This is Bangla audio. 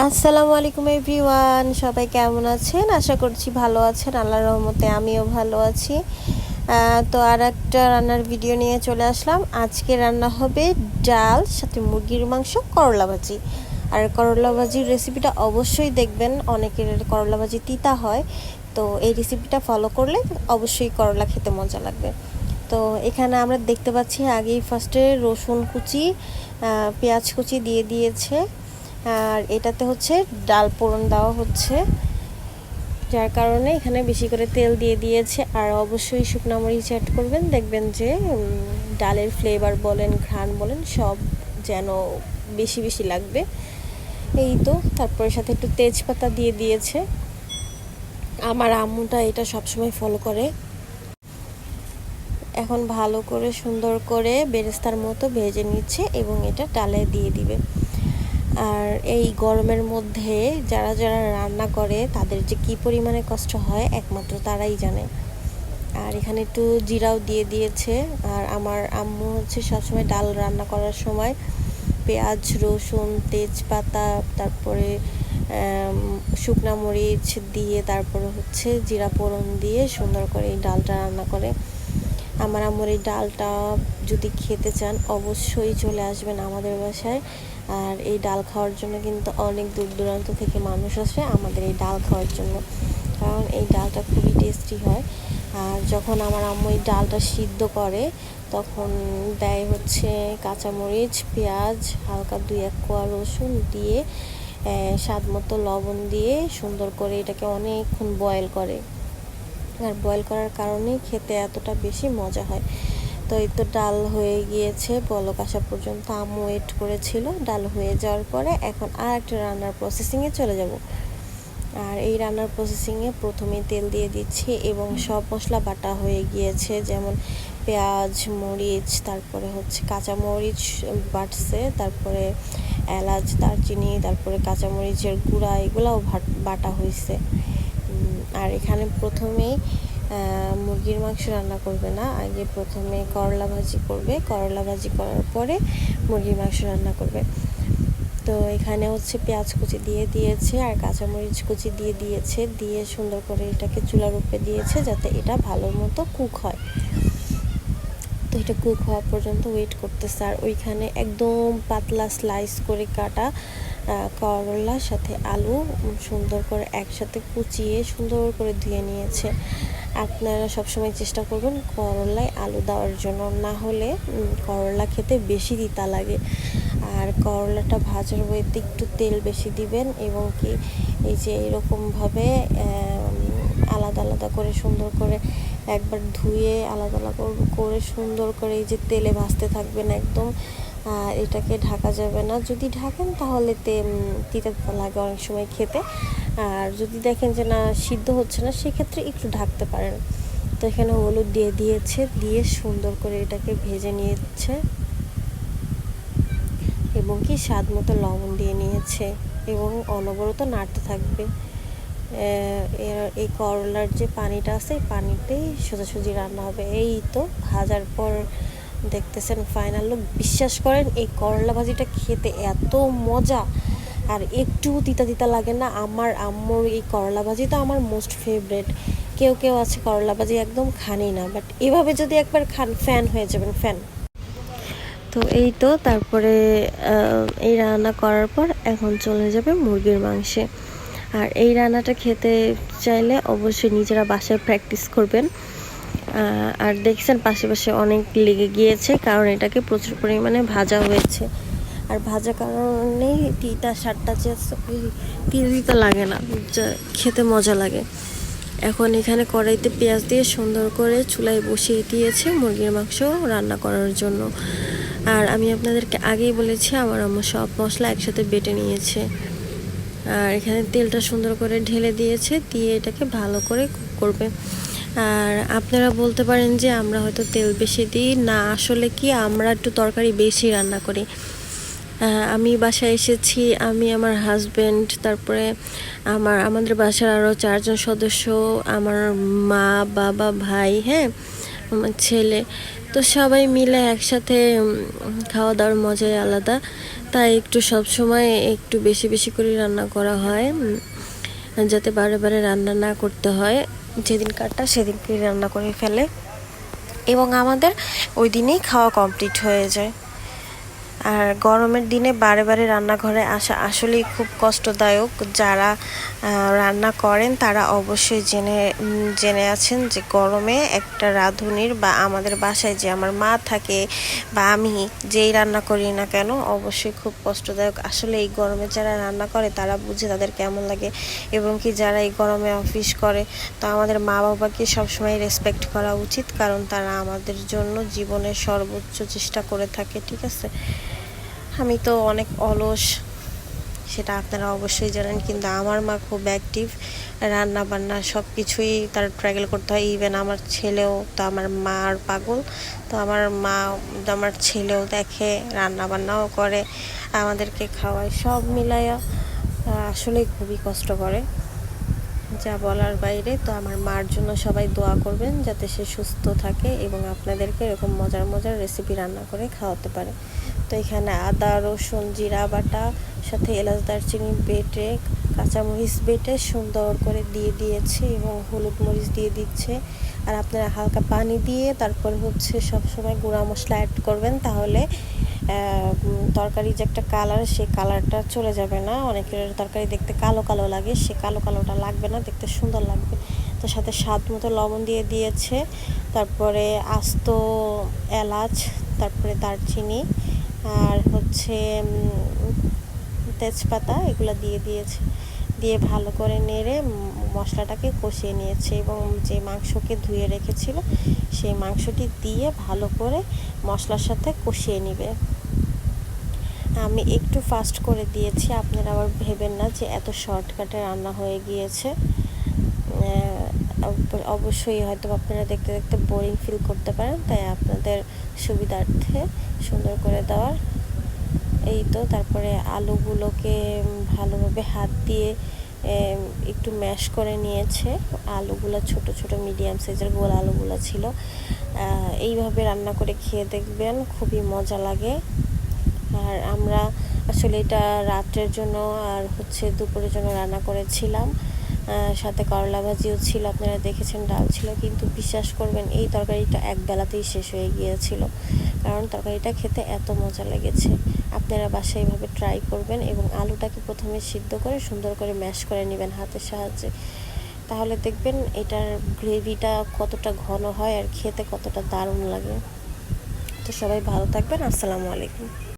আসসালামু আলাইকুম এভরিওয়ান, সবাই কেমন আছেন? আশা করছি ভালো আছেন, আল্লাহর রহমতে আমিও ভালো আছি। তো আর একটা রান্নার ভিডিও নিয়ে চলে আসলাম। আজকে রান্না হবে ডাল, সাথে মুরগির মাংস, করলা ভাজি। আর করলা ভাজির রেসিপিটা অবশ্যই দেখবেন, অনেকের করলা ভাজি তিতা হয়। তো এই রেসিপিটা ফলো করলে অবশ্যই করলা খেতে মজা লাগবে। তো এখানে আমরা দেখতে পাচ্ছি আগেই ফার্স্টে রসুন কুচি পেঁয়াজ কুচি দিয়ে দিয়েছে। আর এটাতে হচ্ছে ডাল পোড়ন দেওয়া হচ্ছে, যার কারণে এখানে বেশি করে তেল দিয়ে দিয়েছে। আর অবশ্যই শুকনো মরিচ অ্যাড করবেন, দেখবেন যে ডালের ফ্লেভার বলেন, ঘ্রাণ বলেন, সব যেন বেশি বেশি লাগবে। এই তো, তারপরে সাথে একটু তেজপাতা দিয়ে দিয়েছে। আমার আম্মুটা এটা সবসময় ফলো করে। এখন ভালো করে সুন্দর করে বেরেস্তার মতো ভেজে নিচ্ছে এবং এটা ডালে দিয়ে দিবে। আর এই গরমের মধ্যে যারা যারা রান্না করে, তাদের যে কি পরিমাণে কষ্ট হয় একমাত্র তারাই জানে। আর এখানে একটু জিরাও দিয়ে দিয়েছে। আর আমার আম্মু হচ্ছে সবসময় ডাল রান্না করার সময় পেঁয়াজ, রসুন, তেজপাতা, তারপরে শুকনা মরিচ দিয়ে, তারপরে হচ্ছে জিরা ফোড়ন দিয়ে সুন্দর করে এই ডালটা রান্না করে। আমার আম্মুর এই ডালটা যদি খেতে চান, অবশ্যই চলে আসবেন আমাদের বাসায়। আর এই ডাল খাওয়ার জন্য কিন্তু অনেক দূর দূরান্ত থেকে মানুষ আসে আমাদের এই ডাল খাওয়ার জন্য। কারণ এই ডালটা খুবই টেস্টি হয়। আর যখন আমার আম্মু এই ডালটা সিদ্ধ করে, তখন দেয় হচ্ছে কাঁচামরিচ, পেঁয়াজ, হালকা দুই এক কোয়া রসুন দিয়ে স্বাদ মতো লবণ দিয়ে সুন্দর করে এটাকে অনেকক্ষণ বয়েল করে। আর বয়েল করার কারণেই খেতে এতটা বেশি মজা হয়। তো এই তো ডাল হয়ে গিয়েছে, বলক আসা পর্যন্ত আম্মু ওয়েট করেছিল, ডাল হয়ে যাওয়ার পরে এখন আর একটা রান্নার প্রসেসিংয়ে চলে যাব। আর এই রান্নার প্রসেসিংয়ে প্রথমে তেল দিয়ে দিচ্ছি এবং সব মশলা বাটা হয়ে গিয়েছে, যেমন পেঁয়াজ, মরিচ, তারপরে হচ্ছে কাঁচা মরিচ বাটছে, তারপরে এলাচ, দারচিনি, তারপরে কাঁচা মরিচের গুঁড়া, এগুলাও বাটা হয়েছে আর এখানে প্রথমেই মুরগির মাংস রান্না করবে না। আগে প্রথমে করলা ভাজি করবে। করলা ভাজি করার পরে মুরগির মাংস রান্না করবে। তো এখানে হচ্ছে পেঁয়াজ কুচি দিয়ে দিয়েছে আর কাঁচামরিচ কুচি দিয়ে দিয়েছে। দিয়ে সুন্দর করে এটাকে চুলার উপরে দিয়েছে যাতে এটা ভালো মতো কুক হয়। তো এটা কুক হওয়া পর্যন্ত ওয়েট করতেছে। আর ওইখানে একদম পাতলা স্লাইস করে কাটা করলার সাথে আলু সুন্দর করে একসাথে কুচিয়ে সুন্দর করে ধুয়ে নিয়েছে। আপনারা সবসময় চেষ্টা করবেন করলায় আলু দেওয়ার জন্য। না হলে করলা খেতে বেশি তিতা লাগে। আর করলাটা ভাজার ওয়েতে একটু তেল বেশি দিবেন এবং কি এই যে এরকমভাবে আম, আলাদা আলাদা করে সুন্দর করে একবার ধুয়ে আলাদা আলাদা করে সুন্দর করে এই যে তেলে ভাজতে থাকবেন একদম। এটাকে ঢাকা যাবে না। যদি ঢাকেন তাহলে তে তিতা লাগে অনেক সময় খেতে। আর যদি দেখেন যে না, সিদ্ধ হচ্ছে না, সেক্ষেত্রে একটু ঢাকতে পারেন। তো এখানে হলুদ দিয়ে দিয়েছে, দিয়ে সুন্দর করে এটাকে ভেজে নিয়েছে। এবং কি, স্বাদ মতো লবণ দিয়ে নিয়েছে। এবং অনবরত নাড়তে থাকবে। এই করলার যে পানিটা আছে, এই পানিতেই সোজাসুজি রান্না হবে। এই তো, ভাজার পর দেখতেছেন ফাইনাল লোক বিশ্বাস করেন, এই করলা ভাজিটা খেতে এত মজা। আর একটু তিতা তিতা লাগে না, আমার আম্মুর এই করলা ভাজি তো আমার মোস্ট ফেভারেট কেউ কেউ আছে করলা ভাজি একদম খানি না বাট এভাবে যদি একবার খান ফ্যান হয়ে যাবেন ফ্যান তো এই তো, তারপরে এই রান্না করার পর এখন চলে যাবে মুরগির মাংসে। আর এই রান্নাটা খেতে চাইলে অবশ্যই নিজেরা বাসায় প্র্যাকটিস করবেন। আর দেখছেন পাশে অনেক লেগে গিয়েছে, কারণ এটাকে প্রচুর পরিমাণে ভাজা হয়েছে। আর ভাজা কারণেই তিতা সারটা যে তিতা লাগে না খেতে মজা লাগে। এখন এখানে কড়াইতে পেঁয়াজ দিয়ে সুন্দর করে চুলায় বসিয়ে দিয়েছে মুরগির মাংস রান্না করার জন্য। আর আমি আপনাদেরকে আগেই বলেছি, আমার আম্মা সব মশলা একসাথে বেটে নিয়েছে। আর এখানে তেলটা সুন্দর করে ঢেলে দিয়েছে, দিয়ে এটাকে ভালো করে করবে। আর আপনারা বলতে পারেন যে আমরা হয়তো তেল বেশি দিই। না, আসলে কি আমরা একটু তরকারি বেশি রান্না করি। আমি বাসায় এসেছি, আমি, আমার হাজব্যান্ড তারপরে আমার, আমাদের বাসার আরও চারজন সদস্য, আমার মা, বাবা, ভাই হ্যাঁ আমার ছেলে। তো সবাই মিলে একসাথে খাওয়া দাওয়ার মজাই আলাদা। তাই একটু সব সময় একটু বেশি বেশি করে রান্না করা হয়। যাতে বারে বারে রান্না না করতে হয়। যেদিন কাটটা সেদিনকে রান্না করে ফেলে। এবং আমাদের ওই দিনেই খাওয়া কমপ্লিট হয়ে যায়। আর গরমের দিনে বারে বারে রান্নাঘরে আসা আসলেই খুব কষ্টদায়ক। যারা রান্না করেন তারা অবশ্যই জেনে জেনে আছেন যে গরমে একটা রাঁধুনির বা আমাদের বাসায় যে আমার মা থাকে বা আমি যেই রান্না করি না কেন অবশ্যই খুব কষ্টদায়ক। আসলে এই গরমে যারা রান্না করে তারা বুঝে তাদের কেমন লাগে এবং কি যারা এই গরমে অফিস করে তো আমাদের মা বাবাকে সবসময় রেসপেক্ট করা উচিত কারণ তারা আমাদের জন্য জীবনের সর্বোচ্চ চেষ্টা করে থাকে, ঠিক আছে? আমি তো অনেক অলস, সেটা আপনারা অবশ্যই জানেন, কিন্তু আমার মা খুব অ্যাক্টিভ রান্না বান্না সব কিছুই তার ট্রাগল করতে হয় ইভেন আমার ছেলেও তো আমার মার পাগল, তো আমার মা আমার ছেলেও দেখে রান্না বান্নাও করে, আমাদেরকে খাওয়ায়, সব মিলাইয়া আসলেই খুবই কষ্ট করে। যা বলার বাইরে, তো আমার মার জন্য সবাই দোয়া করবেন, যাতে সে সুস্থ থাকে এবং আপনাদেরকে এরকম মজার মজার রেসিপি রান্না করে খাওয়াতে পারে। তো এখানে আদা, রসুন, জিরা বাটা, সাথে এলাচ, দারচিনি, বেটে, কাঁচামরিচ বেটে সুন্দর করে দিয়ে দিয়েছে এবং হলুদ মরিচ দিয়ে দিচ্ছে। আর আপনারা হালকা পানি দিয়ে তারপর হচ্ছে সব সময় গুঁড়া মশলা অ্যাড করবেন, তাহলে তরকারি যে একটা কালার সেই কালারটা চলে যাবে না। অনেকের তরকারি দেখতে কালো কালো লাগে, সে কালো কালোটা লাগবে না, দেখতে সুন্দর লাগবে। তো সাথে স্বাদ মতো লবণ দিয়ে দিয়েছে। তারপরে আস্ত এলাচ, তারপরে দারচিনি আর হচ্ছে তেজপাতা এগুলো দিয়ে দিয়েছে। দিয়ে ভালো করে নেড়ে মশলাটাকে কষিয়ে নিয়েছে এবং যে মাংসকে ধুয়ে রেখেছিল, সেই মাংসটি দিয়ে ভালো করে মশলার সাথে কষিয়ে নিবে। আমি একটু ফাস্ট করে দিয়েছি, আপনারা আবার ভেবেন না যে এত শর্টকাটে রান্না হয়ে গিয়েছে। অবশ্যই হয়তো আপনারা দেখতে দেখতে বোরিং ফিল করতে পারেন, তাই আপনাদের সুবিধার্থে সুন্দর করে দেওয়ার এই তো। তারপরে আলুগুলোকে ভালোভাবে হাত দিয়ে একটু ম্যাশ করে নিয়েছে। আলুগুলো ছোট ছোট মিডিয়াম সাইজের গোল আলুগুলো ছিল। এইভাবে রান্না করে খেয়ে দেখবেন, খুবই মজা লাগে। আর আমরা আসলে এটা রাত্রের জন্য আর হচ্ছে দুপুরের জন্য রান্না করেছিলাম। সাথে করলা ভাজিও ছিল, আপনারা দেখেছেন ডাল ছিল, কিন্তু বিশ্বাস করবেন এই তরকারিটা এক বেলাতেই শেষ হয়ে গিয়েছিল। কারণ তরকারিটা খেতে এত মজা লেগেছে। আপনারা বাসায় এইভাবে ট্রাই করবেন এবং আলুটাকে প্রথমে সিদ্ধ করে সুন্দর করে ম্যাশ করে নেবেন হাতের সাহায্যে। তাহলে দেখবেন এটার গ্রেভিটা কতটা ঘন হয় আর খেতে কতটা দারুণ লাগে। তো সবাই ভালো থাকবেন, আসসালামু আলাইকুম।